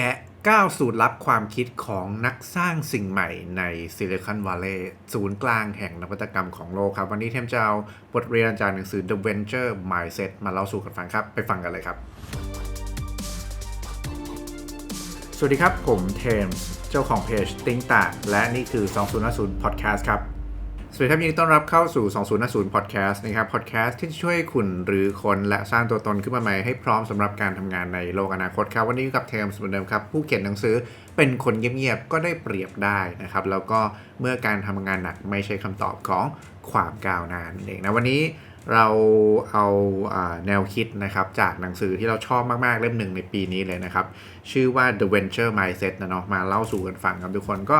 แกะก้าวสูตรลับความคิดของนักสร้างสิ่งใหม่ในซิลิคอนวัลเลย์ศูนย์กลางแห่งนวัตกรรมของโลกครับ วันนี้เทมจะเอาบทเรียนจากหนังสือ The Venture Mindset มาเล่าสู่กันฟังครับ ไปฟังกันเลยครับ สวัสดีครับ ผมเทมส์เจ้าของเพจติ้งต่างและนี่คือ 2050 Podcast ครับ สวัสดีครับยินดีต้อนรับเข้าสู่ 2050 Podcast นะครับ Podcast ที่ช่วยคุณหรือคนและสร้างตัวตนขึ้นมาใหม่ให้พร้อมสำหรับการทำงานในโลกอนาคตครับ วันนี้กับเทมส์เหมือนเดิมครับ ผู้เขียนหนังสือเป็นคนเงียบๆ ก็ได้เปรียบได้นะครับ แล้วก็เมื่อการทำงานหนักไม่ใช่คำตอบของความก้าวหน้านั่นเองนะ วันนี้เราเอาอาแนวคิดนะครับจากหนังสือที่เราชอบมากๆ เล่มหนึ่งในปีนี้เลยนะครับ ชื่อว่า The Venture Mindset นะเนาะมาเล่าสู่กันฟังครับทุกคนก็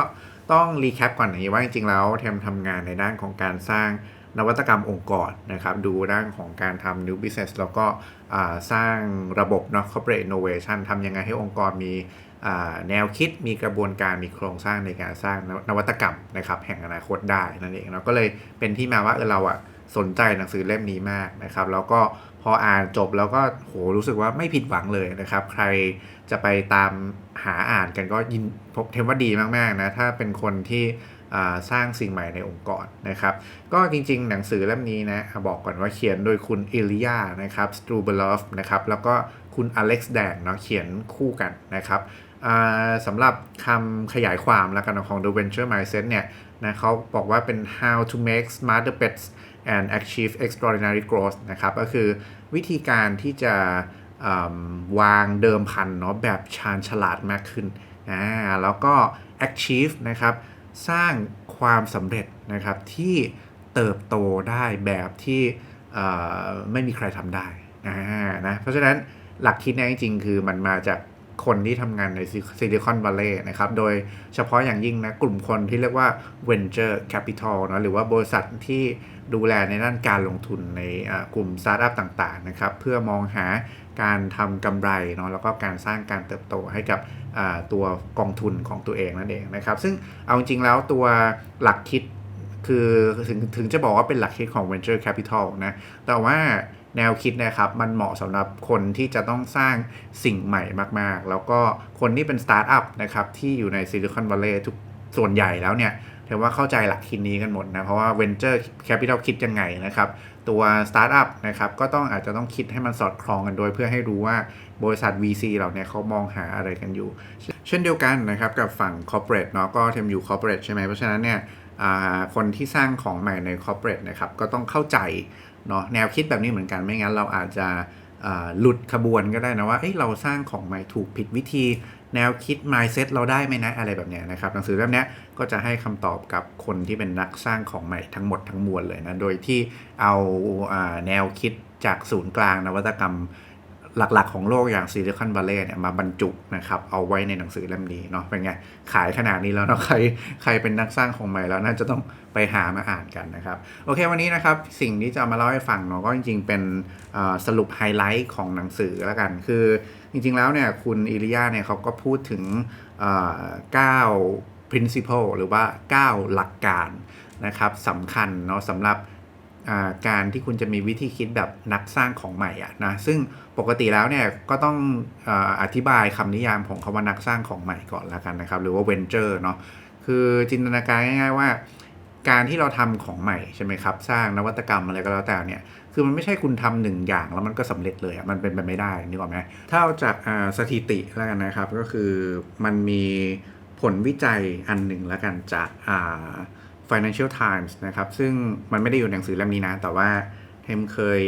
ต้องรีแคปก่อนอย่างนี้ว่าจริงๆแล้วเทมทำงานในด้านของการสร้างนวัตกรรมองค์กรนะครับ ดูด้านของการทำ new business แล้วก็สร้างระบบเนาะ corporate innovation ทำยังไงให้องค์กรมีแนวคิดมีกระบวนการมีโครงสร้างในการสร้างนวัตกรรมนะครับแห่งอนาคตได้นั่นเองเนาะก็เลยเป็นที่มาว่าเออเราอะสนใจหนังสือเล่มนี้มากนะครับ แล้วก็ พออ่านจบแล้วก็โหรู้สึกว่าไม่ผิดหวังเลยนะครับ ใครจะไปตามหาอ่านกันก็ยินผมเทมว่าดีมากๆนะถ้าเป็นคนที่สร้างสิ่งใหม่ในองค์กรนะครับ ก็จริงๆ หนังสือเล่มนี้นะบอกก่อนว่าเขียนโดยคุณเอลิยานะครับสตูเบลอฟนะครับแล้วก็คุณอเล็กซ์แดงเนาะเขียนคู่กันนะครับสำหรับคำขยายความแล้วกันของ The Venture Mindset เนี่ยนะเขาบอกว่าเป็น how to make smarter bets and achieve extraordinary growth นะครับก็คือวิธีการที่จะวางเดิมพันเนาะแบบชาญฉลาดมากขึ้นอ่าแล้วก็ achieve นะครับสร้างความสำเร็จนะครับที่เติบโตได้แบบที่ไม่มีใครทำได้อ่านะเพราะฉะนั้นหลักคิดเนี้จริงๆ คือมันมาจาก คนที่ทำงานในซิลิคอนวัลเลย์นะครับ โดยเฉพาะอย่างยิ่งนะกลุ่มคนที่เรียกว่า venture capital นะหรือว่าบริษัทที่ดูแลในด้านการลงทุนในกลุ่มสตาร์ทอัพต่างๆนะครับ เพื่อมองหาการทำกำไรเนาะแล้วก็การสร้างการเติบโตให้กับตัวกองทุนของตัวเองนั่นเองนะครับ ซึ่งเอาจริงๆแล้วตัวหลักคิดคือถึงถึงจะบอกว่าเป็นหลักคิดของ venture capital นะแต่ว่า แนวคิดนะครับมันเหมาะสำหรับคนที่จะต้องสร้างสิ่งใหม่มากๆ แล้วก็คนที่เป็นสตาร์ทอัพนะครับที่อยู่ในซิลิคอนวัลเลย์ทุกส่วนใหญ่แล้วเนี่ยถือว่าเข้าใจหลักคิดนี้กันหมดนะเพราะว่า venture capital คิดยังไงนะครับ ตัวสตาร์ทอัพนะครับก็ต้องอาจจะต้องคิดให้มันสอดคล้องกันโดยเพื่อให้รู้ว่าบริษัท VC เหล่านี้เขามองหาอะไรกันอยู่ เช่นเดียวกันนะครับกับฝั่ง corporate เนาะก็เทมอยู่ corporate ใช่ไหมเพราะฉะนั้นเนี่ยคนที่สร้างของใหม่ใน corporate นะครับก็ต้องเข้าใจ เนาะแนวคิดแบบนี้เหมือนกันไม่งั้นเราอาจจะหลุดขบวนก็ได้นะว่าเเราสร้างของใหม่ถูกผิดวิธี แนวคิด mindset เราได้ไหมนะอะไรแบบเนี้ยนะครับหนังสือเล่มนี้ก็จะให้คำตอบกับคนที่เป็นนักสร้างของใหม่ทั้งหมดทั้งมวลเลยนะโดยที่เอาอาแนวคิดจากศูนย์กลางนวัตกรรม หลักๆของโลกอย่างซิลิคอนวัลเลย์เนี่ยมาบรรจุนะครับเอาไว้ในหนังสือเล่มนี้เนาะเป็นไง ขายขนาดนี้แล้วเนาะใครใครเป็นนักสร้างของใหม่แล้วน่าจะต้องไปหามาอ่านกันนะครับ โอเควันนี้นะครับ สิ่งที่จะมาเล่าให้ฟังเนาะก็จริง ๆ เป็นสรุปไฮไลท์ของหนังสือแล้วกัน คือจริง ๆ แล้วเนี่ยคุณอิริยาเนี่ยเขาก็พูดถึงอ่า9 principle หรือว่า 9 หลักการนะครับสำคัญเนาะสำหรับ การที่คุณจะมีวิธีคิดแบบนักสร้างของใหม่อะนะซึ่งปกติแล้วเนี่ยก็ต้องออธิบายคำนิยามของคำว่านักสร้างของใหม่ก่อนละกันนะครับ หรือว่า venture เนาะคือจินตนาการง่าย ๆว่า การที่เราทำของใหม่ใช่ไหมครับ สร้างนวัตกรรมอะไรก็แล้วแต่เนี่ยคือมันไม่ใช่คุณทำหนึ่งอย่างแล้วมันก็สำเร็จเลยอะมันเป็นไปไม่ได้นึกออกไหมถ้าเอาจากสถิติแล้วกันนะครับ ก็คือมันมีผลวิจัยอันหนึ่งแล้วกันจากอ่า Financial Times นะครับ ซึ่งมันไม่ได้อยู่ในหนังสือเล่มนี้นะ แต่ว่าเทมเคย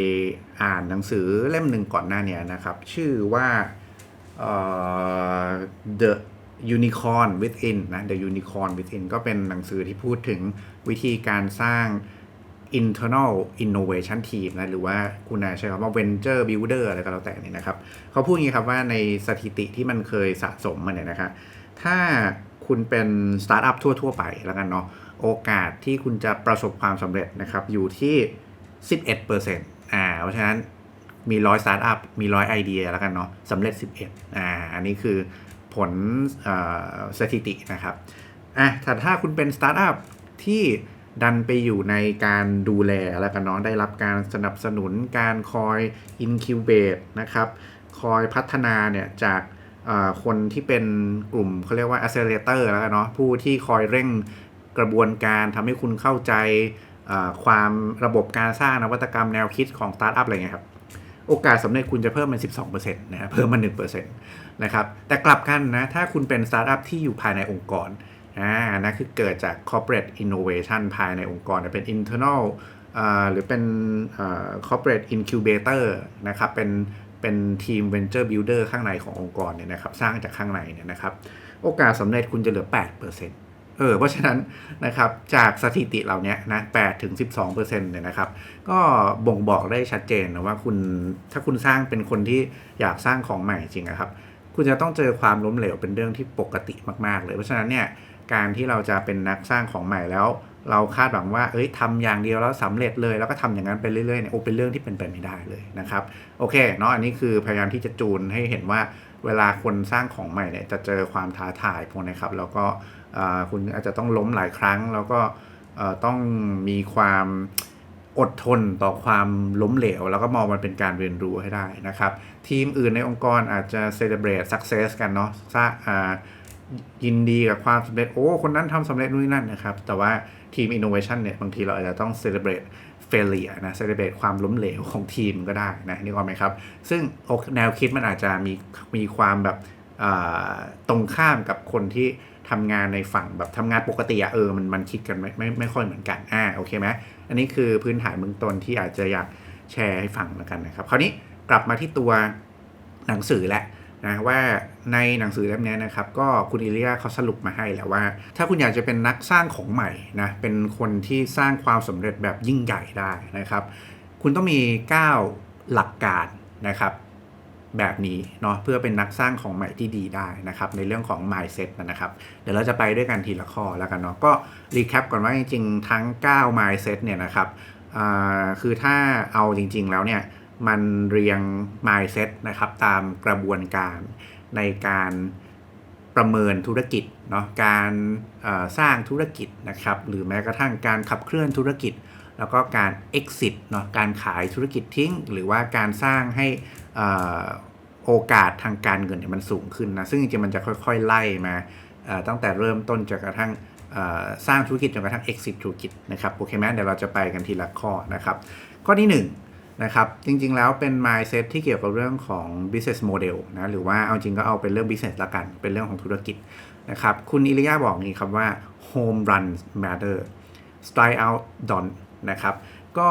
อ่านหนังสือเล่มหนึ่งก่อนหน้านี้นะครับ ชื่อว่า The Unicorn Within นะ The Unicorn Within ก็เป็นหนังสือที่พูดถึงวิธีการสร้าง internal innovation team นะ หรือว่าคุณนายใช้คำว่า venture builder อะไรก็แล้วแต่นี่นะครับ เขาพูดอย่างนี้ครับว่าในสถิติที่มันเคยสะสมมาเนี่ยนะครับถ้าคุณเป็นสตาร์ทอัพทั่ว ๆ ไปแล้วกันเนาะ โอกาสที่คุณจะประสบความสำเร็จนะครับอยู่ที่ 11%อ่าเพราะฉะนั้นมีร้อยสตาร์ทอัพมีร้อยไอเดียแล้วกันเนาะสำเร็จ 11อ่าอันนี้คือผลอสถิตินะครับอะแต่ถ้าคุณเป็นสตาร์ทอัพที่ดันไปอยู่ในการดูแลแล้วกันเนาะได้รับการสนับสนุนการคอย incubate นะครับคอยพัฒนาเนี่ยจากคนที่เป็นกลุ่มเขาเรียกว่า accelerator แล้วกันเนาะผู้ที่คอยเร่ง กระบวนการทำให้คุณเข้าใจความระบบการสร้างนวัตกรรมแนวคิดของสตาร์ทอัพอะไรเงี้ยครับ โอกาสสำเร็จคุณจะเพิ่มเป็น12%นะครับเพิ่มมา1%นะครับ แต่กลับกันนะ ถ้าคุณเป็นสตาร์ทอัพที่อยู่ภายในองค์กรอ่านั่นคือเกิดจาก corporate innovation ภายในองค์กรเป็น internal หรือเป็น corporate incubator นะครับ เป็นเป็นทีม venture builder ข้างในขององค์กรเนี่ยนะครับ สร้างจากข้างในเนี่ยนะครับ โอกาสสำเร็จคุณจะเหลือ 8% เออเพราะฉะนั้นนะครับจากสถิติเหล่านี้นะ8ถึง12%เนี่ยนะครับ ก็บ่งบอกได้ชัดเจนนะว่าคุณถ้าคุณสร้างเป็นคนที่อยากสร้างของใหม่จริงนะครับ คุณจะต้องเจอความล้มเหลวเป็นเรื่องที่ปกติมากๆ เลยเพราะฉะนั้นเนี่ยการที่เราจะเป็นนักสร้างของใหม่แล้ว เราคาดหวังว่าเอ้ยทำอย่างเดียวแล้วสำเร็จเลยแล้วก็ทำอย่างนั้นไปเรื่อยๆเนี่ยโอ้เป็นเรื่องที่เป็นไปไม่ได้เลยนะครับโอเคเนาะอันนี้คือพยายามที่จะจูนให้เห็นว่าเวลาคนสร้างของใหม่เนี่ยจะเจอความท้าทายพวกนี้ครับแล้วก็ คุณอาจจะต้องล้มหลายครั้ง แล้วก็ต้องมีความอดทนต่อความล้มเหลว แล้วก็มองมันเป็นการเรียนรู้ให้ได้นะครับ ทีมอื่นในองค์กรอาจจะ celebrate success กันเนาะสร้างอ่ายินดีกับความสำเร็จ โอ้ คนนั้นทำสำเร็จนู่นนนั่นนะครับ แต่ว่าทีม innovation เนี่ย บางทีเราอาจจะต้อง celebrate failure นะ celebrate ความล้มเหลวของทีมก็ได้นะนี่ก็ไหมครับ ซึ่งแนวคิดมันอาจจะมีมีความแบบตรงข้ามกับคนที่ ทำงานในฝั่งแบบทำงานปกติอะเออมันมันคิดกันไม่ไม่ไม่ค่อยเหมือนกันอ่าโอเคไหมอันนี้คือพื้นฐานเบื้องต้นที่อาจจะอยากแชร์ให้ฟังแล้วกันนะครับคราวนี้กลับมาที่ตัวหนังสือแหละนะว่าในหนังสือเล่มนี้นะครับก็คุณอิเลียเขาสรุปมาให้แล้วว่า ถ้าคุณอยากจะเป็นนักสร้างของใหม่นะเป็นคนที่สร้างความสำเร็จแบบยิ่งใหญ่ได้นะครับ คุณต้องมี 9 หลักการนะครับ แบบนี้เนาะเพื่อเป็นนักสร้างของใหม่ที่ดีได้นะครับในเรื่องของ mindset นะครับ เดี๋ยวเราจะไปด้วยกันทีละข้อแล้วกันเนาะก็รีแคปก่อนว่าจริงๆ ทั้ง 9 mindset เนี่ยนะครับคือถ้าเอาจริงๆแล้วเนี่ยมันเรียง mindset นะครับตามกระบวนการในการประเมินธุรกิจเนาะการสร้างธุรกิจนะครับหรือแม้กระทั่งการขับเคลื่อนธุรกิจ แล้วก็การ exit เนาะการขายธุรกิจทิ้ง หรือว่าการสร้างให้ โอกาสทางการเงินเนี่ยมันสูงขึ้นนะซึ่งจริงๆมันจะค่อยๆ ไล่มาตั้งแต่เริ่มต้นจนกระทั่งสร้างธุรกิจจนกระทั่ง exit ธุรกิจนะครับโอเคไหมเดี๋ยวเราจะไปกันทีละข้อนะครับ ข้อที่1นะครับจริงๆแล้วเป็น mindset ที่เกี่ยวกับเรื่องของ business model นะหรือว่าเอาจริงก็เอาเป็นเรื่อง business ละกัน เป็นเรื่องของธุรกิจนะครับคุณอิริยาบอกนี้ครับว่า home run matter strike out don นะครับก็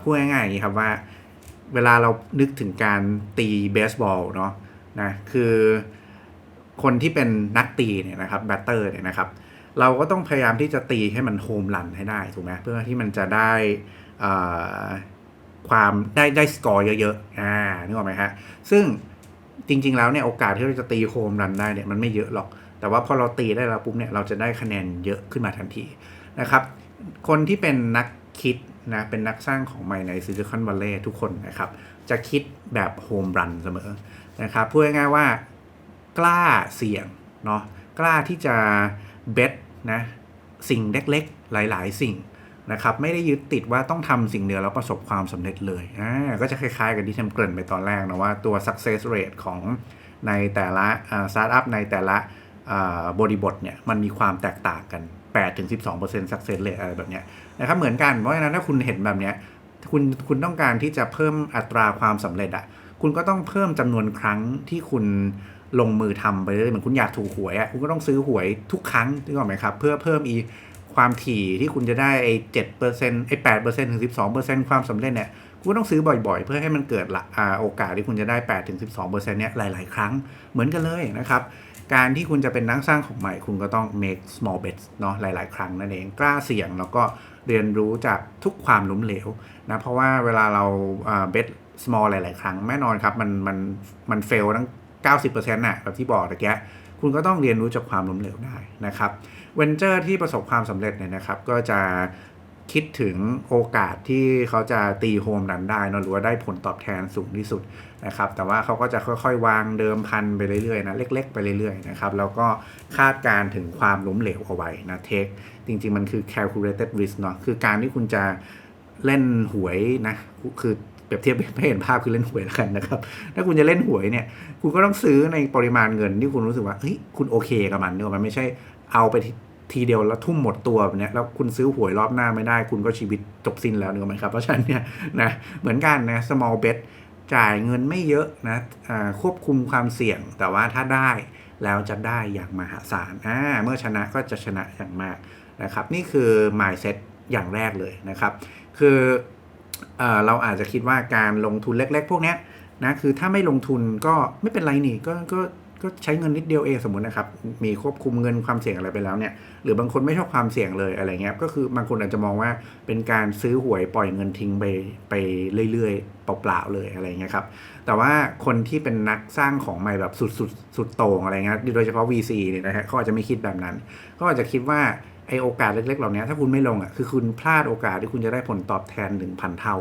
พูดง่ายๆอย่างนี้ครับว่า เวลาเรานึกถึงการตีเบสบอลเนาะนะคือคนที่เป็นนักตีเนี่ยนะครับแบตเตอร์เนี่ยนะครับเราก็ต้องพยายามที่จะตีให้มันโฮมรันให้ได้ถูกไหมเพื่อที่มันจะได้ความได้ได้สกอร์เยอะๆอ่านึกออกไหมฮะซึ่งจริงๆแล้วเนี่ยโอกาสที่เราจะตีโฮมรันได้เนี่ยมันไม่เยอะหรอก แต่ว่าพอเราตีได้แล้วปุ๊บเนี่ยเราจะได้คะแนนเยอะขึ้นมาทันทีนะครับ คนที่เป็นนักคิด นะเป็นนักสร้างของใหม่ในซิลิคอนวัลเลย์ทุกคนนะครับ จะคิดแบบโฮมรันเสมอนะครับพูดง่ายๆว่ากล้าเสี่ยงเนาะกล้าที่จะเบสนะสิ่งเล็กๆ หลายๆ สิ่งนะครับไม่ได้ยึดติดว่าต้องทำสิ่งเดียวแล้วประสบความสำเร็จเลยอ่าก็จะคล้ายๆ กับที่ทำเกริ่นไปตอนแรกนะว่าตัว success rate ของในแต่ละสตาร์ทอัพในแต่ละบริบทเนี่ยมันมีความแตกต่างกัน 8-12% success rate อะไรแบบเนี้ย นะครับเหมือนกัน เพราะฉะนั้นถ้าคุณเห็นแบบเนี้ยคุณคุณต้องการที่จะเพิ่มอัตราความสำเร็จอะคุณก็ต้องเพิ่มจำนวนครั้งที่คุณลงมือทำไปเรื่อยเหมือนคุณอยากถูกหวยอะคุณก็ต้องซื้อหวยทุกครั้งถูกไหมครับ เพื่อเพิ่มอีความถี่ที่คุณจะได้ไอ้เจ็ดเปอร์เซ็นต์ไอ้แปดเปอร์เซ็นต์ถึงสิบสองเปอร์เซ็นต์ความสำเร็จเนี่ยคุณต้องซื้อบ่อยๆ เพื่อให้มันเกิดละอ่าโอกาสที่คุณจะได้แปดถึงสิบสองเปอร์เซ็นต์เนี่ยหลายๆ ครั้งเหมือนกันเลยนะครับ การที่คุณจะเป็นนักสร้างของใหม่ คุณก็ต้อง make small bets เนาะหลายๆ ครั้งนั่นเองกล้าเสี่ยงแล้วก็ เรียนรู้จากทุกความล้มเหลวนะเพราะว่าเวลาเราเบส small หลาย ๆ ครั้งแน่นอนครับ มันมันมันเฟลทั้ง 90%น่ะแบบที่บอกตะแกคุณก็ต้องเรียนรู้จากความล้มเหลวได้นะครับเวนเจอร์ที่ประสบความสำเร็จเนี่ยนะครับ ก็จะ คิดถึงโอกาสที่เขาจะตีโฮมรันได้นะหรือว่าได้ผลตอบแทนสูงที่สุดนะครับ แต่ว่าเขาก็จะค่อยๆ วางเดิมพันไปเรื่อยๆนะเล็ก ๆ ไปเรื่อยๆนะครับ แล้วก็คาดการถึงความล้มเหลวเอาไว้นะเทคจริงๆ มันคือ calculated risk เนาะคือการที่คุณจะเล่นหวยนะคือเปรียบเทียบไม่เห็นภาพคือเล่นหวยแล้วกันนะครับ ถ้าคุณจะเล่นหวยเนี่ย คุณก็ต้องซื้อในปริมาณเงินที่คุณรู้สึกว่าเฮ้ยคุณโอเคกับมันเนี่ยมันไม่ใช่เอาไป ทีเดียวแล้วทุ่มหมดตัวแบบเนี้ยแล้วคุณซื้อหวยรอบหน้าไม่ได้ คุณก็ชีวิตจบสิ้นแล้วนึกไหมครับ เพราะฉะนั้นเนี่ยนะเหมือนกันนะ small bet จ่ายเงินไม่เยอะนะควบคุมความเสี่ยง แต่ว่าถ้าได้แล้วจะได้อย่างมหาศาลอ่าเมื่อชนะก็จะชนะอย่างมากนะครับ นี่คือ mindset อย่างแรกเลยนะครับ คือเอเราอาจจะคิดว่าการลงทุนเล็ก ๆ พวกนี้นะคือถ้าไม่ลงทุนก็ไม่เป็นไรนี่ก็ก็ ก็ใช้เงินนิดเดียวเองสมมตินะครับ มีควบคุมเงินความเสี่ยงอะไรไปแล้วเนี่ย หรือบางคนไม่ชอบความเสี่ยงเลยอะไรเงี้ย ก็คือบางคนอาจจะมองว่าเป็นการซื้อหวยปล่อยเงินทิ้งไปไปเรื่อยๆเปล่าๆเลยอะไรเงี้ยครับ แต่ว่าคนที่เป็นนักสร้างของใหม่แบบสุดสุดสุดโต่งอะไรเงี้ย โดยเฉพาะ VC เนี่ยนะฮะเขาอาจจะไม่คิดแบบนั้นก็อาจจะคิดว่าไอโอกาสเล็กๆเหล่านี้ถ้าคุณไม่ลงอะ คือคุณพลาดโอกาสที่คุณจะได้ผลตอบแทนถึงพันเท่า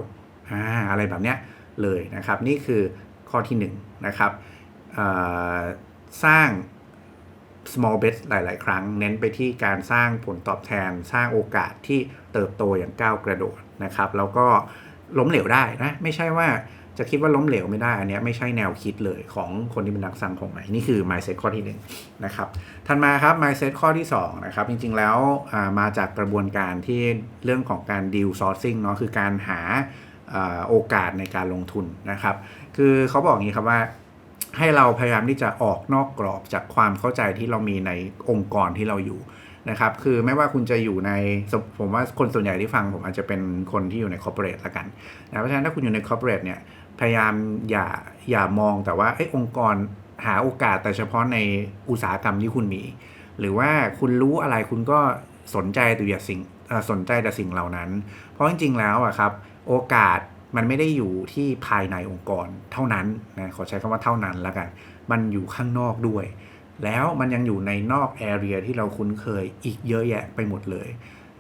อ่า อะไรแบบเนี้ยเลยนะครับ นี่คือข้อที่1นนะครับ สร้าง small bet หลาย ๆ ครั้ง เน้นไปที่การสร้างผลตอบแทน สร้างโอกาสที่เติบโตอย่างก้าวกระโดดนะครับ แล้วก็ล้มเหลวได้นะ ไม่ใช่ว่าจะคิดว่าล้มเหลวไม่ได้ อันนี้ไม่ใช่แนวคิดเลยของคนที่เป็นนักสั่งของใหม่ นี่คือ mindset ข้อที่1นนะครับถัดมาครับ mindset ข้อที่2นะครับ จริง ๆ แล้วมาจากกระบวนการที่เรื่องของการ deal sourcing เนาะคือการหาโอกาสในการลงทุนนะครับ คือเขาบอกอย่างนี้ครับว่า ให้เราพยายามที่จะออกนอกกรอบจากความเข้าใจที่เรามีในองค์กรที่เราอยู่นะครับ คือไม่ว่าคุณจะอยู่ในผมว่าคนส่วนใหญ่ที่ฟัง ผมอาจจะเป็นคนที่อยู่ในคอร์เปอเรทละกันนะเพราะฉะนั้นถ้าคุณอยู่ในคอร์เปอเรทเนี่ยพยายามอย่าอย่ามองแต่ว่าไอ้องค์กรหาโอกาสแต่เฉพาะในอุตสาหกรรมที่คุณมี หรือว่าคุณรู้อะไรคุณก็สนใจแต่อย่าสิ่งสนใจแต่สิ่งเหล่านั้น เพราะจริงๆแล้วอะครับ โอกาส มันไม่ได้อยู่ที่ภายในองค์กรเท่านั้นนะขอใช้คำว่าเท่านั้นแล้วกัน มันอยู่ข้างนอกด้วย แล้วมันยังอยู่ในนอกแอเรียที่เราคุ้นเคยอีกเยอะแยะไปหมดเลย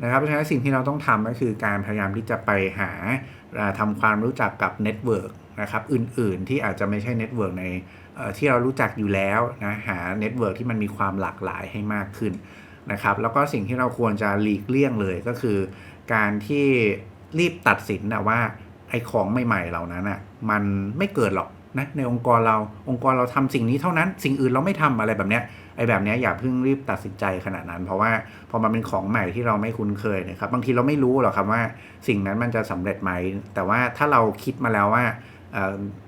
นะครับเพราะฉะนั้นสิ่งที่เราต้องทำก็คือการพยายามที่จะไปหาทำความรู้จักกับเน็ตเวิร์กนะครับอื่นๆที่อาจจะไม่ใช่เน็ตเวิร์กในที่เรารู้จักอยู่แล้วนะหาเน็ตเวิร์กที่มันมีความหลากหลายให้มากขึ้นนะครับแล้วก็สิ่งที่เราควรจะหลีกเลี่ยงเลยก็คือ การที่รีบตัดสินนะว่า ไอ้ของใหม่ๆเหล่านั้นอะมันไม่เกิดหรอกนะในองค์กรเราองค์กรเราทำสิ่งนี้เท่านั้น สิ่งอื่นเราไม่ทำอะไรแบบเนี้ยไอ้แบบเนี้ยอย่าเพิ่งรีบตัดสินใจขนาดนั้น เพราะว่าพอมันเป็นของใหม่ที่เราไม่คุ้นเคยนะครับบางทีเราไม่รู้หรอกครับว่าสิ่งนั้นมันจะสำเร็จไหมแต่ว่าถ้าเราคิดมาแล้วว่า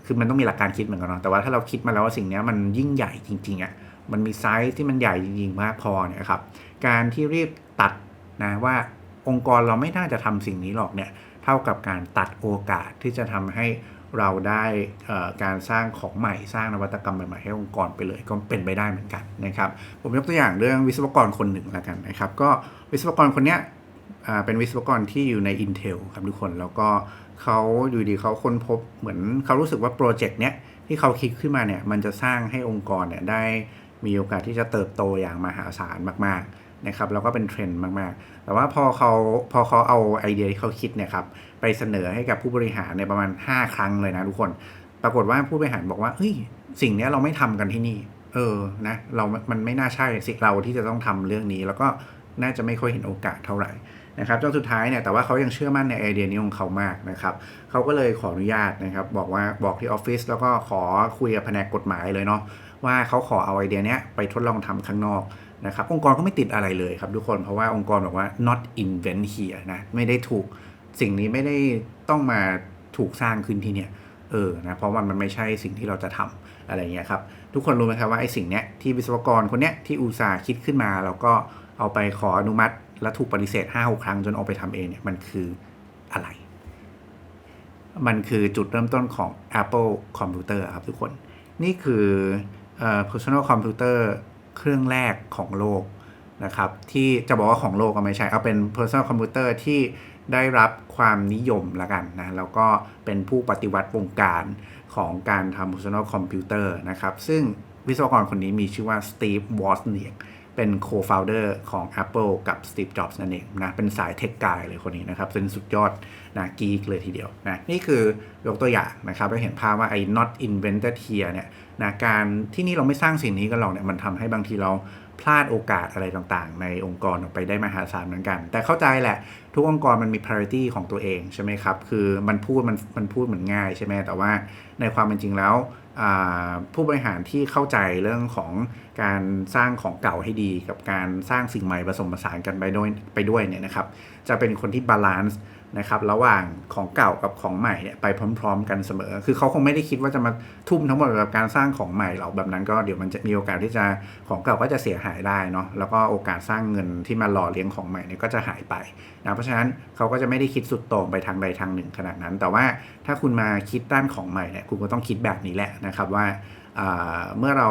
คือมันต้องมีหลักการคิดเหมือนกันเนาะแต่ว่าถ้าเราคิดมาแล้วว่าสิ่งนี้มันยิ่งใหญ่จริงๆอะ่ะมันมีไซส์ที่มันใหญ่จริงๆมากพอเนี่ยครับการที่รีบตัดนะว่าองค์กรเราไม่น่าจะทำสิ่งนี้หรอกเนี่ย เท่ากับการตัดโอกาสที่จะทำให้เราได้การสร้างของใหม่สร้างนวัตกรรมใหม่ๆให้องค์กรไปเลยก็เป็นไปได้เหมือนกันนะครับผมยกตัวอย่างเรื่องวิศวกรคนหนึ่งแล้วกันนะครับก็วิศวกรคนนี้เป็นวิศวกรที่อยู่ใน Intel ครับทุกคนแล้วก็เขาอยู่ดีเขาค้นพบเหมือนเขารู้สึกว่าโปรเจกต์เนี้ยที่เขาคิดขึ้นมาเนี่ยมันจะสร้างให้องค์กรเนี่ยได้มีโอกาสที่จะเติบโตอย่างมหาศาลมากๆ นะครับแล้วก็เป็นเทรนด์มากๆ แต่ว่าพอเขาพอเขาเอาไอเดียที่เขาคิดเนี่ยครับไปเสนอให้กับผู้บริหารในประมาณ 5 ครั้งเลยนะทุกคน ปรากฏว่าผู้บริหารบอกว่าเฮ้ยสิ่งนี้เราไม่ทำกันที่นี่ เออนะเรา มันไม่น่าใช่สิเราที่จะต้องทำเรื่องนี้ แล้วก็น่าจะไม่ค่อยเห็นโอกาสเท่าไหร่นะครับจนสุดท้ายเนี่ยแต่ว่าเขายังเชื่อมั่นในไอเดียนี้ของเขามากนะครับเขาก็เลยขออนุญาตนะครับบอกว่าบอกที่ออฟฟิศแล้วก็ขอคุยกับแผนกกฎหมายเลยเนาะว่าเขาขอเอาไอเดียนี้ไปทดลองทำข้างนอก นะครับองค์กรก็ไม่ติดอะไรเลยครับทุกคนเพราะว่าองค์กรบอกว่า not invent here นะไม่ได้ถูกสิ่งนี้ไม่ได้ต้องมาถูกสร้างขึ้นที่เนี่ยเออนะเพราะว่ามันไม่ใช่สิ่งที่เราจะทำอะไรเงี้ยครับทุกคนรู้ไหมครับว่าไอ้สิ่งเนี้ยที่วิศวกรคนเนี้ยที่อุตสาห์คิดขึ้นมา แล้วก็เอาไปขออนุมัติ และถูกปฏิเสธ5 6ครั้งจนเอาไปทำเองเนี่ยมันคืออะไร มันคือจุดเริ่มต้นของ Apple Computer ครับทุกคน นี่คือ personal computer เครื่องแรกของโลกนะครับที่จะบอกว่าของโลกก็ไม่ใช่ เอาเป็น personal computer ที่ได้รับความนิยมละกันนะแล้วก็เป็นผู้ปฏิวัติวงการของการทำ personal computer นะครับ ซึ่งวิศวกรคนนี้มีชื่อว่าสตีฟวอสเนียกเป็น co-founder ของ Apple กับ Steve Jobs นั่นเองนะเป็นสายเทคกายเลยคนนี้นะครับเป็นสุดยอด นะกีกเลยทีเดียวนะนี่คือยกตัวอย่างนะครับเราเห็นภาพว่าไอ้ not invented here เนี่ยนะการที่นี่เราไม่สร้างสิ่งนี้กันหรอกเนี่ยมันทำให้บางทีเราพลาดโอกาสอะไรต่างๆ ในองค์กรออกไปได้มหาศาลเหมือนกัน แต่เข้าใจแหละ ทุกองค์กรมันมี priority ของตัวเองใช่ไหมครับ คือมันพูดมันมันพูดเหมือนง่ายใช่ไหมแต่ว่าในความเป็นจริงแล้วผู้บริหารที่เข้าใจเรื่องของการสร้างของเก่าให้ดีกับการสร้างสิ่งใหม่ผสมผสานกันไปด้วยไปด้วยเนี่ยนะครับ จะเป็นคนที่บาลานซ์ นะครับระหว่างของเก่ากับของใหม่เนี่ยไปพร้อม ๆ กันเสมอ คือเขาคงไม่ได้คิดว่าจะมาทุ่มทั้งหมดกับการสร้างของใหม่หรอกแบบนั้นก็เดี๋ยวมันจะมีโอกาสที่จะของเก่าก็จะเสียหายได้เนาะแล้วก็โอกาสสร้างเงินที่มาหล่อเลี้ยงของใหม่เนี่ยก็จะหายไปนะเพราะฉะนั้นเขาก็จะไม่ได้คิดสุดโต่งไปทางใดทางหนึ่งขนาดนั้น แต่ว่าถ้าคุณมาคิดด้านของใหม่เนี่ยคุณก็ต้องคิดแบบนี้แหละนะครับว่าเมื่อเรา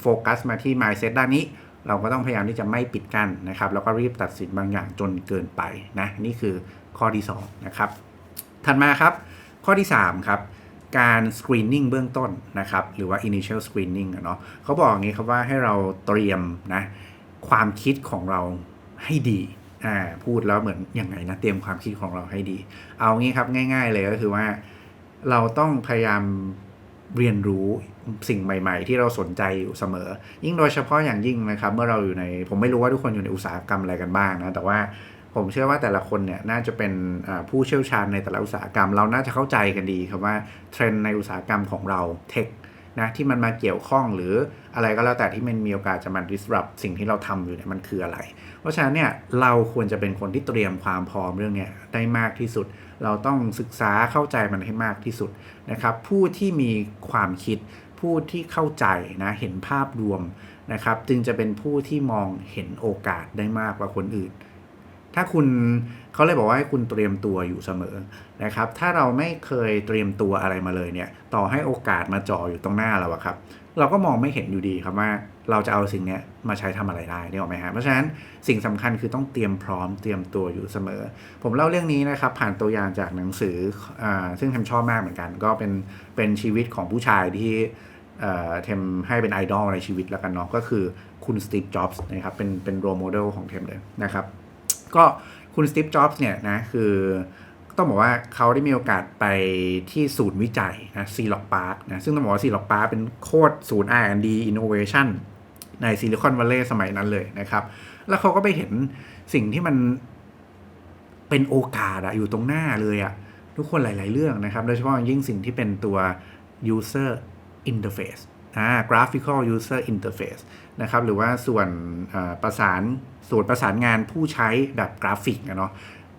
โฟกัสมาที่ mindset ด้านนี้เราก็ต้องพยายามที่จะไม่ปิดกั้นนะครับ แล้วก็รีบตัดสินบางอย่างจนเกินไปนะนี่คือ ข้อที่2นะครับถัดมาครับ ข้อที่3ครับการ screening เบื้องต้นนะครับหรือว่า initial screening เนาะเขาบอกอย่างนี้ครับว่าให้เราเตรียมนะความคิดของเราให้ดีอ่าพูดแล้วเหมือนอยังไงนะเตรียมความคิดของเราให้ดี เอางี้ครับง่าย ๆ เลยก็คือว่า เราต้องพยายามเรียนรู้สิ่งใหม่ ๆ ที่เราสนใจอยู่เสมอ ยิ่งโดยเฉพาะอย่างยิ่งนะครับ เมื่อเราอยู่ในผมไม่รู้ว่าทุกคนอยู่ในอุตสาหกรรมอะไรกันบ้างนะแต่ว่า ผมเชื่อว่าแต่ละคนเนี่ยน่าจะเป็นผู้เชี่ยวชาญในแต่ละอุตสาหกรรม เราน่าจะเข้าใจกันดีครับว่าเทรนด์ในอุตสาหกรรมของเราเทคนะที่มันมาเกี่ยวข้องหรืออะไรก็แล้วแต่ที่มันมีโอกาสจะมา disrupt สิ่งที่เราทำอยู่เนี่ยมันคืออะไร เพราะฉะนั้นเนี่ยเราควรจะเป็นคนที่เตรียมความพร้อมเรื่องเนี้ยได้มากที่สุด เราต้องศึกษาเข้าใจมันให้มากที่สุดนะครับผู้ที่มีความคิดผู้ที่เข้าใจนะเห็นภาพรวมนะครับจึงจะเป็นผู้ที่มองเห็นโอกาสได้มากกว่าคนอื่น ถ้าคุณเขาเลยบอกว่าให้คุณเตรียมตัวอยู่เสมอนะครับ ถ้าเราไม่เคยเตรียมตัวอะไรมาเลยเนี่ย ต่อให้โอกาสมาจ่ออยู่ตรงหน้าเราอะครับ เราก็มองไม่เห็นอยู่ดีครับว่าเราจะเอาสิ่งนี้มาใช้ทำอะไรได้นี่หรอไหมฮะเพราะฉะนั้นสิ่งสำคัญคือต้องเตรียมพร้อมเตรียมตัวอยู่เสมอ ผมเล่าเรื่องนี้นะครับ ผ่านตัวอย่างจากหนังสืออซึ่งทำชอบมากเหมือนกัน ก็เป็นเป็นชีวิตของผู้ชายที่เทมให้เป็นไอดอลในชีวิตแล้วกันเนาะก็คือคุณสตีฟจ็อบส์นะครับเป็นเป็นโรโมเดลของเทมเลยนะครับ ก็คุณสตีฟจ็อบส์เนี่ยนะคือต้องบอกว่าเขาได้มีโอกาสไปที่ศูนย์วิจัยนะซีล็อกพาร์คนะซึ่งต้องบอกว่าซีล็อกพาร์คเป็นโคตรศูนย์ R&D Innovation ในซิลิคอนวัลเลย์สมัยนั้นเลยนะครับ แล้วเขาก็ไปเห็นสิ่งที่มันเป็นโอกาสอะอยู่ตรงหน้าเลยอะทุกคนหลาย ๆ เรื่องนะครับ โดยเฉพาะยิ่งสิ่งที่เป็นตัว user interface อ่า graphical user interface นะครับหรือว่าส่วนประสานส่วนประสานงานผู้ใช้แบบกราฟิกเนาะ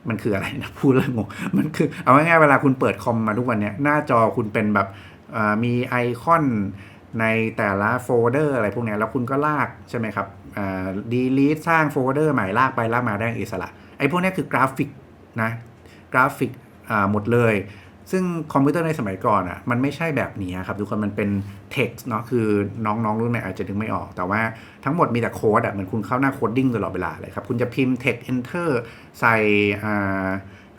มันคืออะไรนะพูดแล้วงงมันคือเอาง่ายๆเวลาคุณเปิดคอมมาทุกวันเนี้ยหน้าจอคุณเป็นแบบมีไอคอนในแต่ละโฟลเดอร์อะไรพวกนี้แล้วคุณก็ลากใช่ไหมครับดีลีทสร้างโฟลเดอร์ใหม่ลากไปลากมาได้อิสระ ไอ้พวกนี้คือกราฟิกนะกราฟิกหมดเลย ซึ่งคอมพิวเตอร์ในสมัยก่อนอะ่ะมันไม่ใช่แบบนี้ครับทุกคนมันเป็น text เนาะคือน้องๆรุ่นใหม่อาจจะนึกไม่ออก แต่ว่าทั้งหมดมีแต่โค้ดอะ่ะเหมือนคุณเข้าหน้าโคดดิ้งตลอดเวลาเลยครับ คุณจะพิมพ์ text enter ใส่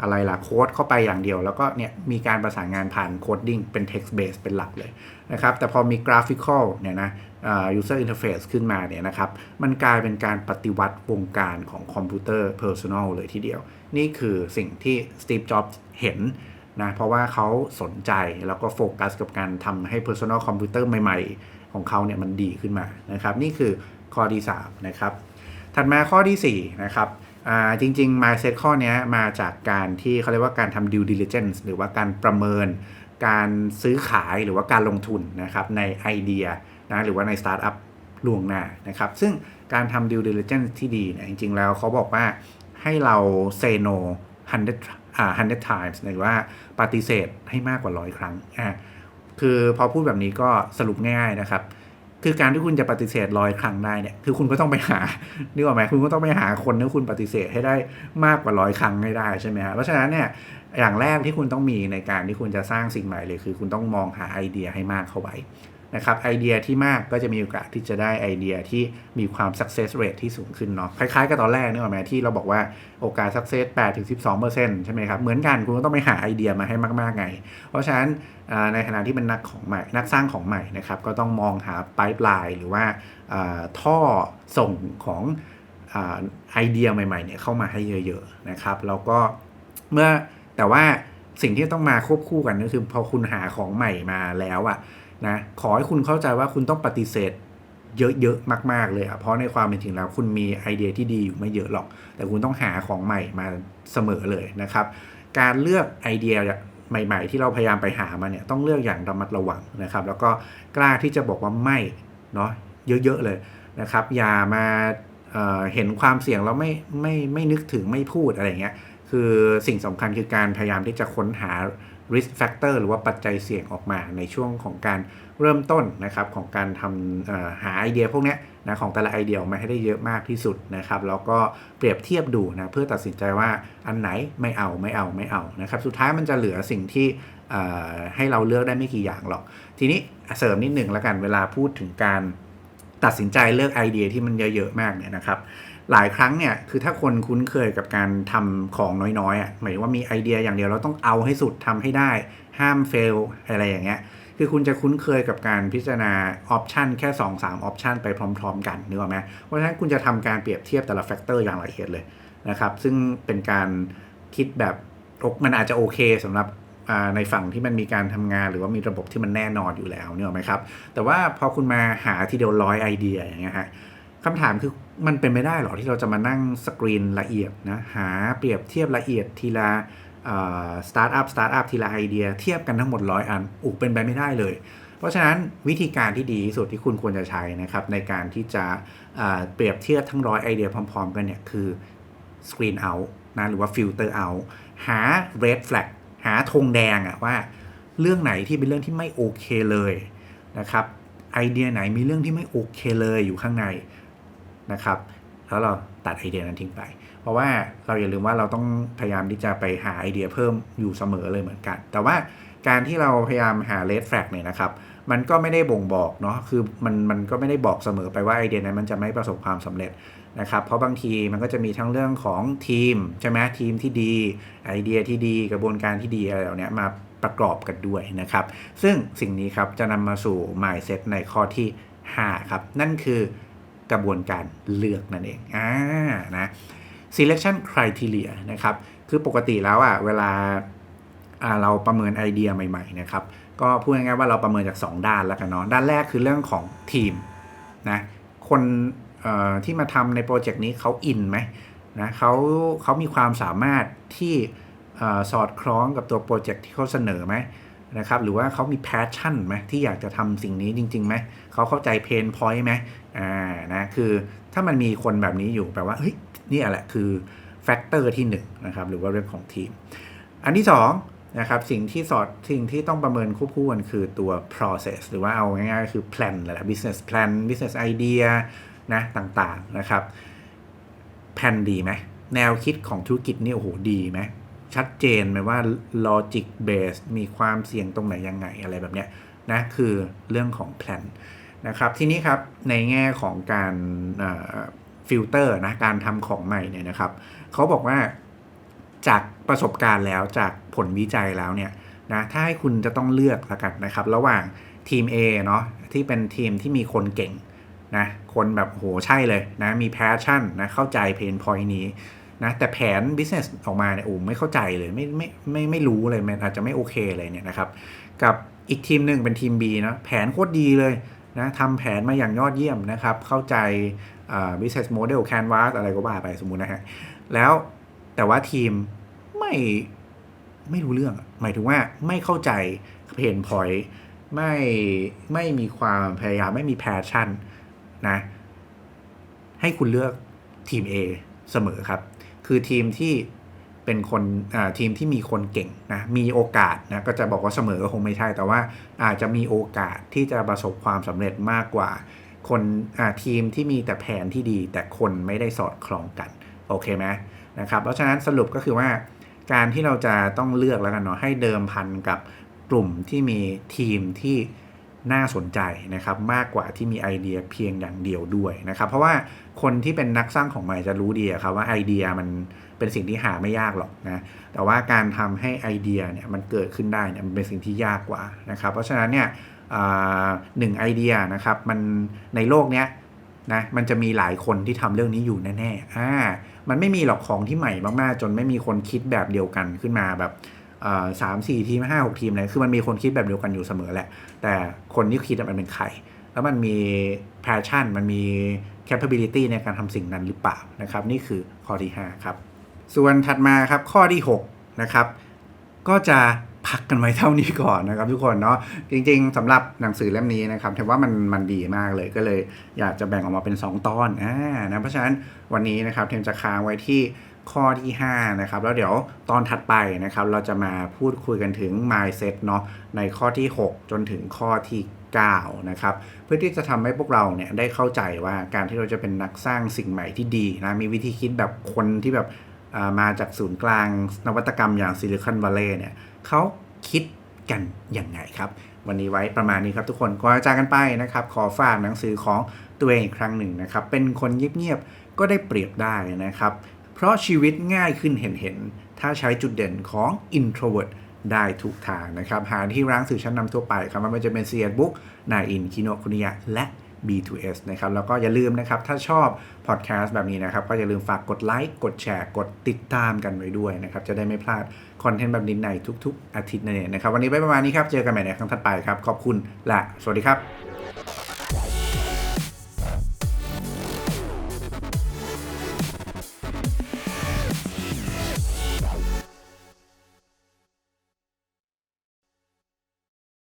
อะไรล่ะโค้ดเข้าไปอย่างเดียว แล้วก็เนี่ยมีการประสานงานผ่านโคดดิ้งเป็น text base เป็นหลักเลยนะครับแต่พอมี graphical เนี่ยนะ user interface ขึ้นมาเนี่ยนะครับ มันกลายเป็นการปฏิวัติวงการของคอมพิวเตอร์ personal เลยทีเดียว นี่คือสิ่งที่ Steve Jobs เห็น นะเพราะว่าเขาสนใจแล้วก็โฟกัสกับการทำให้ Personal Computer ใหม่ ๆ ของเขาเนี่ยมันดีขึ้นมานะครับ นี่คือข้อที่3นะครับถัดมาข้อที่4นะครับจริงๆ mindset ข้อนี้มาจากการที่เขาเรียกว่าการทำ due diligence หรือว่าการประเมิน การซื้อขายหรือว่าการลงทุนนะครับในไอเดียนะหรือว่าในสตาร์ทอัพล่วงหน้านะครับซึ่งการทำ due diligence ที่ดีเนี่ยจริงๆ แล้วเขาบอกว่าให้เรา say no 100 อ่า hundred times หรือว่าปฏิเสธให้มากกว่าร้อยครั้งอ่าคือพอพูดแบบนี้ก็สรุปง่ายๆนะครับ คือการที่คุณจะปฏิเสธร้อยครั้งได้เนี่ยคือคุณก็ต้องไปหานึกออกไหมคุณก็ต้องไปหาคนที่คุณปฏิเสธให้ได้มากกว่าร้อยครั้งให้ได้ใช่ไหมฮะเพราะฉะนั้นเนี่ยอย่างแรกที่คุณต้องมีในการที่คุณจะสร้างสิ่งใหม่เลย คือคุณต้องมองหาไอเดียให้มากเข้าไว้ นะครับไอเดียที่มากก็จะมีโอกาสที่จะได้ไอเดียที่มีความ success rate ที่สูงขึ้นเนาะคล้ายๆกับตอนแรกนึกออกไหมที่เราบอกว่าโอกาส success 8ถึง12 ใช่ไหมครับ เหมือนกันคุณก็ต้องไปหาไอเดียมาให้มากๆไง เพราะฉะนั้นในขณะที่เป็นนักของใหม่นักสร้างของใหม่นะครับก็ต้องมองหา pipeline หรือว่าท่อส่งของไอเดียใหม่ๆเนี่ยเข้ามาให้เยอะๆนะครับแล้วก็เมื่อแต่ว่าสิ่งที่ต้องมาควบคู่กันก็คือพอคุณหาของใหม่มาแล้วอะ นะขอให้คุณเข้าใจว่าคุณต้องปฏิเสธเยอะๆมาก ๆเลยอะเพราะในความเป็นจริงแล้วคุณมีไอเดียที่ดีอยู่ไม่เยอะหรอก แต่คุณต้องหาของใหม่มาเสมอเลยนะครับ การเลือกไอเดียใหม่ ๆ ที่เราพยายามไปหามาเนี่ยต้องเลือกอย่างระมัดระวังนะครับ แล้วก็กล้าที่จะบอกว่าไม่เนาะเยอะๆเลยนะครับ อย่ามาเเห็นความเสี่ยงแล้วไม่ไม่ไม่นึกถึงไม่พูดอะไรเงี้ยคือสิ่งสำคัญคือการพยายามที่จะค้นหา risk factor หรือว่าปัจจัยเสี่ยงออกมาในช่วงของการเริ่มต้นนะครับของการทำหาไอเดียพวกนี้นะของแต่ละไอเดียออกมาให้ได้เยอะมากที่สุดนะครับแล้วก็เปรียบเทียบดูนะเพื่อตัดสินใจว่าอันไหนไม่เอาไม่เอาไม่เอานะครับสุดท้ายมันจะเหลือสิ่งที่ให้เราเลือกได้ไม่กี่อย่างหรอก ทีนี้เสริมนิดหนึ่งแล้วกันเวลาพูดถึงการตัดสินใจเลือกไอเดียที่มันเยอะๆมากเนี่ยนะครับ หลายครั้งเนี่ยคือถ้าคนคุ้นเคยกับการทำของน้อยๆอะหมายว่ามีไอเดียอย่างเดียวเราต้องเอาให้สุดทำให้ได้ห้ามเฟลอะไรอย่างเงี้ยคือคุณจะคุ้นเคยกับการพิจารณาออปชันแค่ 2-3ออปชันไปพร้อม ๆ กันนึกออกไหมเพราะฉะนั้นคุณจะทำการเปรียบเทียบแต่ละแฟกเตอร์อย่างละเอียดเลยนะครับซึ่งเป็นการคิดแบบมันอาจจะโอเคสำหรับในฝั่งที่มันมีการทำงานหรือว่ามีระบบที่มันแน่นอนอยู่แล้วเนี่ยหรอไหมครับ แต่ว่าพอคุณมาหาทีเดียวร้อยไอเดียอย่างเงี้ยฮะ คำถามคือมันเป็นไม่ได้หรอที่เราจะมานั่งสกรีนละเอียดนะหาเปรียบเทียบละเอียดทีละสตาร์ทอัพสตาร์ทอัพทีละไอเดียเทียบกันทั้งหมดร้อยอันอุกเป็นไปไม่ได้เลย เพราะฉะนั้นวิธีการที่ดีที่สุดที่คุณควรจะใช้นะครับในการที่จะเปรียบเทียบทั้งร้อยไอเดียพร้อม ๆ กันเนี่ยคือ screen out นะหรือว่า filter out หา red flag หาธงแดงอะว่าเรื่องไหนที่เป็นเรื่องที่ไม่โอเคเลยนะครับไอเดียไหนมีเรื่องที่ไม่โอเคเลยอยู่ข้างใน นะครับ แล้วเราตัดไอเดียนั้นทิ้งไป เพราะว่าเราอย่าลืมว่าเราต้องพยายามที่จะไปหาไอเดียเพิ่มอยู่เสมอเลยเหมือนกัน แต่ว่าการที่เราพยายามหาเลดแฟกเนี่ยนะครับมันก็ไม่ได้บ่งบอกเนาะคือมันมันก็ไม่ได้บอกเสมอไปว่าไอเดียนั้นมันจะไม่ประสบความสำเร็จนะครับเพราะบางทีมันก็จะมีทั้งเรื่องของทีมใช่ไหมทีมที่ดีไอเดียที่ดีกระบวนการที่ดีอะไรเหล่านี้มาประกอบกันด้วยนะครับ ซึ่งสิ่งนี้ครับจะนำมาสู่ mindset ในข้อที่ 5 ครับ นั่นคือ กระบวนการเลือกนั่นเองอ่านะ selection criteria นะครับ คือปกติแล้วอะเวลาเราประเมินไอเดียใหม่ๆนะครับ ก็พูดง่ายๆว่าเราประเมินจาก 2 ด้านแล้วกันเนาะ ด้านแรกคือเรื่องของทีมนะ คนที่มาทำในโปรเจกต์นี้เขาอินไหมนะเขาเขามีความสามารถที่สอดคล้องกับตัวโปรเจกต์ที่เขาเสนอไหม นะครับ หรือว่าเขามีแพชชั่นไหมที่อยากจะทำสิ่งนี้จริงๆไหมเขาเข้าใจเพนพอยต์ไหมอ่านะคือถ้ามันมีคนแบบนี้อยู่แปลว่าเฮ้ยนี่แหละคือแฟกเตอร์ที่1นนะครับหรือว่าเรื่องของทีม อันที่2นะครับสิ่งที่สอดสิ่งที่ต้องประเมินควบคู่กันคือตัว process หรือว่าเอาง่ายๆคือ plan แหละ business plan business idea นะต่างๆนะครับแผนดีไหมแนวคิดของธุรกิจนี่โอ้โหดีไหม ชัดเจนไหมว่า logic base มีความเสี่ยงตรงไหนยังไงอะไรแบบเนี้ยนะคือเรื่องของแผนนะครับทีนี้ครับในแง่ของการฟิลเตอร์นะการทำของใหม่เนี่ยนะครับเขาบอกว่าจากประสบการณ์แล้วจากผลวิจัยแล้วเนี่ยนะถ้าให้คุณจะต้องเลือกละกันนะครับ ระหว่างทีม A เนาะที่เป็นทีมที่มีคนเก่งนะคนแบบโหใช่เลยนะมีแพชชั่นนะเข้าใจเพนพอยนี้ นะแต่แผน business ออกมาเนี่ยโอ้ไม่เข้าใจเลยไม่ไม่ไม่ไม่รู้เลยมันอาจจะไม่โอเคเลยเนี่ยนะครับ กับอีกทีมหนึ่งเป็นทีม B นะแผนโคตรดีเลยนะทำแผนมาอย่างยอดเยี่ยมนะครับ เข้าใจ business model canvas อะไรก็ว่าไปสมมุตินะฮะแล้วแต่ว่าทีมไม่ไม่รู้เรื่อง หมายถึงว่าไม่เข้าใจเพนพอยต์ไม่ไม่มีความพยายามไม่มีแพชชั่นนะ ให้คุณเลือกทีม A เสมอครับ คือทีมที่เป็นคนทีมที่มีคนเก่งนะมีโอกาสนะก็จะบอกว่าเสมอก็คงไม่ใช่ แต่ว่าอาจจะมีโอกาสที่จะประสบความสำเร็จมากกว่า คนทีมที่มีแต่แผนที่ดี แต่คนไม่ได้สอดคล้องกันโอเคไหมนะครับเพราะฉะนั้นสรุปก็คือว่าการที่เราจะต้องเลือกแล้วกันเนาะให้เดิมพันกับกลุ่มที่มีทีมที่ น่าสนใจนะครับมากกว่าที่มีไอเดียเพียงอย่างเดียวด้วยนะครับ เพราะว่าคนที่เป็นนักสร้างของใหม่จะรู้ดีอะครับว่าไอเดียมันเป็นสิ่งที่หาไม่ยากหรอกนะแต่ว่าการทำให้ไอเดียเนี่ยมันเกิดขึ้นได้เนี่ยมันเป็นสิ่งที่ยากกว่านะครับ เพราะฉะนั้นเนี่ยหนึ่งไอเดียนะครับมันในโลกเนี้ยนะมันจะมีหลายคนที่ทำเรื่องนี้อยู่แน่ๆอ่ามันไม่มีหรอกของที่ใหม่มากๆ จนไม่มีคนคิดแบบเดียวกันขึ้นมาแบบ สามสี่ทีมห้าหกทีมเลยคือมันมีคนคิดแบบเดียวกันอยู่เสมอแหละ แต่คนที่คิดมันเป็นใคร แล้วมันมี passion มันมี capability ในการทำสิ่งนั้นหรือเปล่านะครับ นี่คือข้อที่ 5 ครับ ส่วนถัดมาครับข้อที่ 6 นะครับ ก็จะพักกันไว้เท่านี้ก่อนนะครับทุกคนเนาะจริงๆสำหรับหนังสือเล่มนี้นะครับถือว่ามันมันดีมากเลยก็เลยอยากจะแบ่งออกมาเป็น 2 ตอนอ่านะเพราะฉะนั้นวันนี้นะครับเทมจะค้างไว้ที่ ข้อที่ 5 นะครับ แล้วเดี๋ยวตอนถัดไปนะครับ เราจะมาพูดคุยกันถึง mindset เนาะในข้อที่ 6 จนถึงข้อที่9นะครับเพื่อที่จะทำให้พวกเราเนี่ยได้เข้าใจว่าการที่เราจะเป็นนักสร้างสิ่งใหม่ที่ดีนะมีวิธีคิดแบบคนที่แบบมาจากศูนย์กลางนวัตกรรมอย่างซิลิคอนวัลเลย์เนี่ยเขาคิดกันยังไงครับ วันนี้ไว้ประมาณนี้ครับทุกคนก่อนจะจากกันไปนะครับ ขอฝากหนังสือของตัวเองอีกครั้งหนึ่งนะครับ เป็นคนเงียบๆก็ได้เปรียบได้นะครับ เพราะชีวิตง่ายขึ้นเห็นๆถ้าใช้จุดเด่นของ introvert ได้ทุกทางนะครับ หาที่ร้านสื่อชั้นนำทั่วไปครับมันจะเป็น c ียบุ๊กนายอินคิโนคุนิยะและ B2S นะครับ แล้วก็อย่าลืมนะครับ ถ้าชอบพอดแคสต์แบบนี้นะครับ ก็อย่าลืมฝากกดไลค์กดแชร์ กดติดตามกันไว้ด้วยนะครับ จะได้ไม่พลาดคอนเทนต์แบบนี้ในทุกๆ อาทิตย์นั่นเองนะครับ วันนี้ไปประมาณนี้ครับ เจอกันใหม่ในครั้งถัดไปครับ ขอบคุณและสวัสดีครับ